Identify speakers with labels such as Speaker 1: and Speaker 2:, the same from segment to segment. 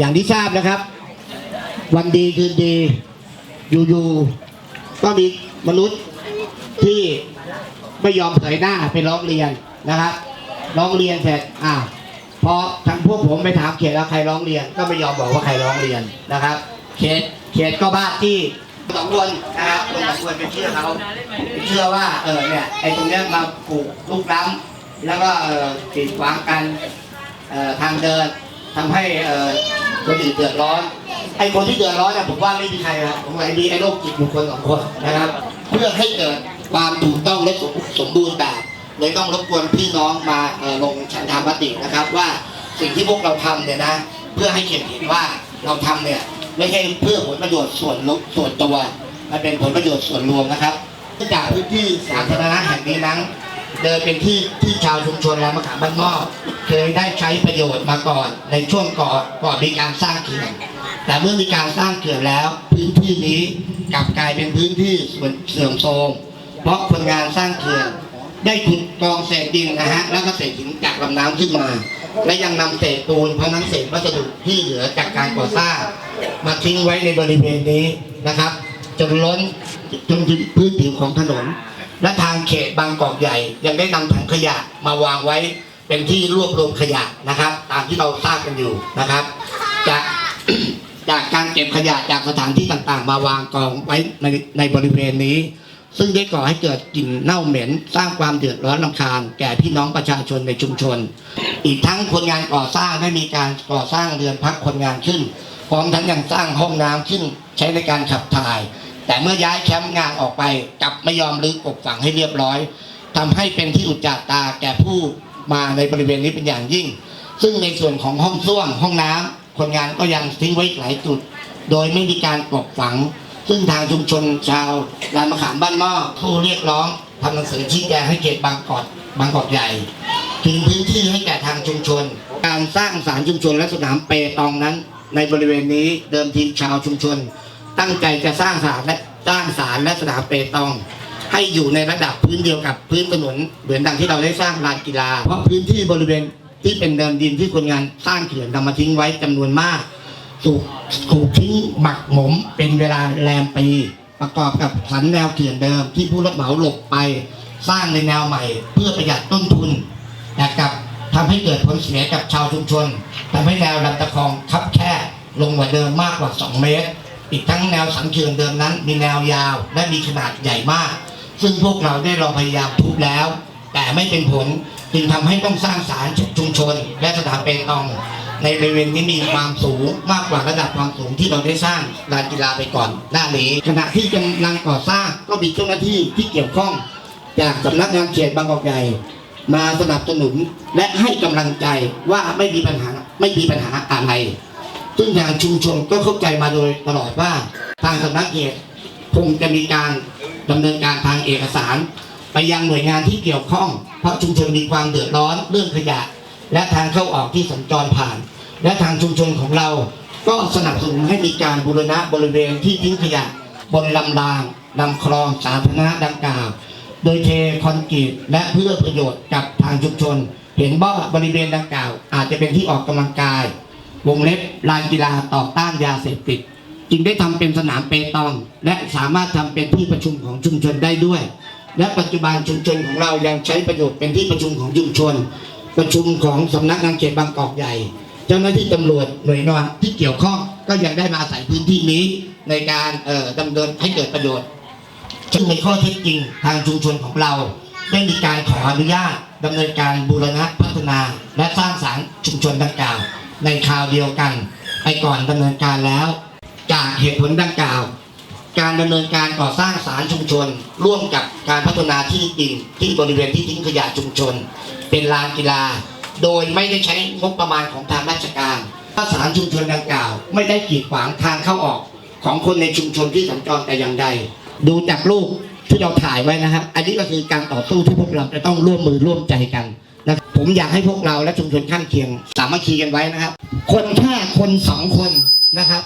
Speaker 1: อย่างที่ทราบนะครับ วันดีคืนดี อยู่ๆก็มีมนุษย์ที่ไม่ยอมเผยหน้าไปร้องเรียนนะครับ ร้องเรียนเสร็จอ่าพอทางพวกผมไปถามเขตแล้วใครร้องเรียน ก็ไม่ยอมบอกว่าใครร้องเรียนนะครับ เขตเขตก็บ้าที่สองคนนะครับคนสองคนไปเชื่อเขาไปเชื่อว่าเออเนี่ยไอ้ตรงเนี้ยมาปลูกลูกล้ำแล้วก็เออกีดขวางกันเอ่อทางเดินทำให้เออ คนอื่นเดือดร้อน ไอ้คนที่เดือดร้อนเนี่ยผมว่าไม่มีใครครับผมว่าไอ้มีไอ้โรคจิตบุคคลสองคนนะครับ เพื่อให้เกิดความถูกต้องและสมสมบูรณ์แบบเลยต้องรบกวนพี่น้องมาลงฉันทามตินะครับ ว่าสิ่งที่พวกเราทำเนี่ยนะ เพื่อให้เขียนเห็นว่าเราทำเนี่ยไม่ใช่เพื่อผลประโยชน์ส่วนลส่วนตัว มันเป็นผลประโยชน์ส่วนรวมนะครับจากพื้นที่สาธารณะแห่งนี้นั้น เดินเป็นที่ที่ชาวชุมชนและมะขามบ้านหม้อเคยได้ใช้ประโยชน์มาก่อนในช่วงก่อนก่อนมีการสร้างเขื่อนแต่เมื่อมีการสร้างเขื่อนแล้ว พื้นที่นี้กลับกลายเป็นพื้นที่ส่วนเสื่อมโทรมเพราะคนงานสร้างเขื่อนได้ขุดกองเศษดินนะฮะแล้วก็เศษหินจากลำน้ำขึ้นมา และยังนำเศษปูนเพราะนั้นเศษวัสดุที่เหลือจากการก่อสร้าง มาทิ้งไว้ในบริเวณนี้นะครับจนล้นจนถึงพื้นผิวของถนน และทางเขตบางกอกใหญ่ ยังได้นำถังขยะมาวางไว้เป็นที่รวบรวมขยะนะครับ ตามที่เราทราบกันอยู่นะครับ จากจากการเก็บขยะจากสถานที่ต่างๆ มาวางกองไว้ในในบริเวณนี้ ซึ่งได้ก่อให้เกิดกลิ่นเน่าเหม็น สร้างความเดือดร้อนรำคาญแก่พี่น้องประชาชนในชุมชน อีกทั้งคนงานก่อสร้างได้มีการก่อสร้างเรือนพักคนงานขึ้นพร้อมทั้งยังสร้างห้องน้ำขึ้นใช้ในการขับถ่าย แต่เมื่อย้ายแคมป์งานออกไปกลับไม่ยอมรื้อกบฝังให้เรียบร้อยทำให้เป็นที่อุจจาตาแก่ผู้มาในบริเวณนี้เป็นอย่างยิ่ง ซึ่งในส่วนของห้องส้วมห้องน้ำคนงานก็ยังทิ้งไว้หลายจุด โดยไม่มีการกบฝัง ซึ่งทางชุมชนชาวลานมะขามบ้านหม้อผู้เรียกร้องทำหนังสือชี้แจงให้เขตบางกอกบางกอกใหญ่ถึงพื้นที่ให้แก่ทางชุมชน การสร้างสารชุมชนและสนามเปตองนั้น ในบริเวณนี้เดิมทีชาวชุมชน ตั้งใจจะสร้างสารและสร้างสารและสนามเปตอง ให้อยู่ในระดับพื้นเดียวกับพื้นถนนเหมือนดังที่เราได้สร้างลานกีฬา เพราะพื้นที่บริเวณที่เป็นเดิมดินที่คนงานสร้างเขื่อนนำมาทิ้งไว้จำนวนมาก ถูกถูกทิ้งหมักหมมเป็นเวลาแรมปีประกอบกับสันแนวเขื่อนเดิมที่ผู้รับเหมาหลบไป สร้างในแนวใหม่ เพื่อประหยัดต้นทุนแต่กลับทำให้เกิดผลเสียกับชาวชุมชนทำให้แนวลำตะคองคับแคบลงกว่าเดิมมากกว่า 2 เมตร อีกทั้งแนวสันเขื่อนเดิมนั้น มีแนวยาวและมีขนาดใหญ่มาก ซึ่งพวกเราได้ลองพยายามทุบแล้ว แต่ไม่เป็นผลจึงทำให้ต้องสร้างสารชุมชน และสถานเปตอง ในบริเวณนี้มีความสูงมากกว่าระดับความสูงที่เราได้สร้างลานกีฬาไปก่อนหน้านี้ขณะที่กำลังก่อสร้างก็มีเจ้าหน้าที่ที่เกี่ยวข้องจากสำนักงานเขตบางกอกใหญ่มาสนับสนุนและให้กำลังใจว่าไม่มีปัญหาไม่มีปัญหาอะไร ซึ่งทางชุมชนก็เข้าใจมาโดยตลอดว่าทางสำนักเขตคงจะมีการดำเนินการทางเอกสาร ไปยังหน่วยงานที่เกี่ยวข้อง เพราะชุมชนมีความเดือดร้อนเรื่องขยะ และทางเข้าออกที่สัญจรผ่าน และทางชุมชนของเรา ก็สนับสนุนให้มีการบูรณะบริเวณที่ทิ้งขยะ บนลำรางลำคลองสาธารณะดังกล่าว โดยเทคอนกรีตและเพื่อประโยชน์กับทางชุมชน เห็นว่าบริเวณดังกล่าว อาจจะเป็นที่ออกกำลังกาย วงเล็บลานกีฬาต่อต้านยาเสพติด จึงได้ทำเป็นสนามเปตอง และสามารถทำเป็นที่ประชุมของชุมชนได้ด้วย และปัจจุบันชุมชนของเรายังใช้ประโยชน์เป็นที่ประชุมของชุมชน ประชุมของสำนักงานเขตบางกอกใหญ่ เจ้าหน้าที่ตำรวจหน่วยงานที่เกี่ยวข้องก็ยังได้มาอาศัยพื้นที่นี้ในการเอ่อดำเนินให้เกิดประโยชน์ซึ่งในข้อเท็จจริงทางชุมชนของเราได้มีการขออนุญาตดำเนินการบูรณะพัฒนา และสร้างสารชุมชนดังกล่าว ในคราวเดียวกันไปก่อนดำเนินการแล้ว จากเหตุผลดังกล่าว การดำเนินการก่อสร้างสารชุมชน ร่วมกับการพัฒนาที่ดินที่บริเวณที่ทิ้งขยะชุมชน เป็นลานกีฬา โดยไม่ได้ใช้งบประมาณของทางราชการถ้าสารชุมชนดังกล่าว ไม่ได้กีดขวางทางเข้าออกของคนในชุมชนที่สัญจรแต่อย่างใด ดูจากรูปที่เราถ่ายไว้นะครับ อันนี้ก็คือการต่อสู้ที่พวกเราจะต้องร่วมมือร่วมใจกัน นะครับผมอยากให้พวกเราและชุมชนข้างเคียง สามัคคีกันไว้นะครับ คนแค่คนสองคนนะครับ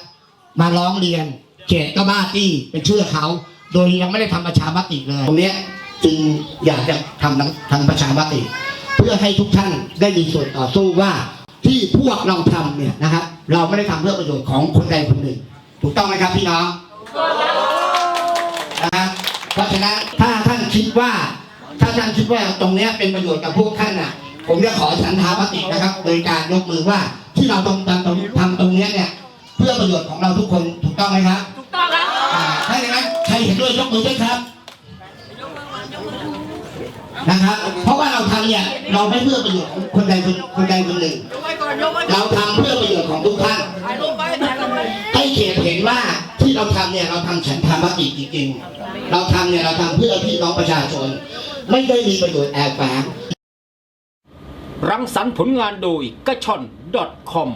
Speaker 1: มาร้องเรียนเขตก็บ้าจี้ไปเชื่อเขา โดยยังไม่ได้ทำประชามติเลย ตรงเนี้ยจึงอยากจะทำทำประชามติ เพื่อให้ทุกท่านได้มีส่วนต่อสู้ว่าที่พวกเราทำเนี่ยนะครับ เราไม่ได้ทำเพื่อประโยชน์ของคนใดคนหนึ่ง ถูกต้องไหมครับพี่น้องนะครับเพราะฉะนั้นถ้าท่านคิดว่า ถ้าท่านคิดว่าตรงเนี้ยเป็นประโยชน์กับพวกท่านน่ะ ผมจะขอฉันทามตินะครับ โดยการยกมือว่าที่เราทำทำตรงทำตรงเนี้ยเนี่ย เพื่อประโยชน์ของเราทุกคนถูกต้องไหมครับ
Speaker 2: ถูกต้องครับ
Speaker 1: อ่าถ้าอย่างนั้นใครเห็นด้วยยกมือด้วยครับนะครับ เพราะว่าเราทำเนี่ยเราไม่เพื่อประโยชน์ของคนใดคนคนใดคนหนึ่ง
Speaker 2: ยกไว้ก่อนยกไว้ก่อน
Speaker 1: เราทำเพื่อประโยชน์ของทุกท่าน
Speaker 2: ถ่ายรูปไว้ถ่ายรูปไว้
Speaker 1: ให้เขตเห็นว่าที่เราทำเนี่ยเราทำฉันทามติจริงๆ เราทำเนี่ยเราทำเพื่อพี่น้องประชาชน ไม่ได้มีประโยชน์แอบแฝง
Speaker 3: รังสรรค์ผลงานโดยกระชอน .com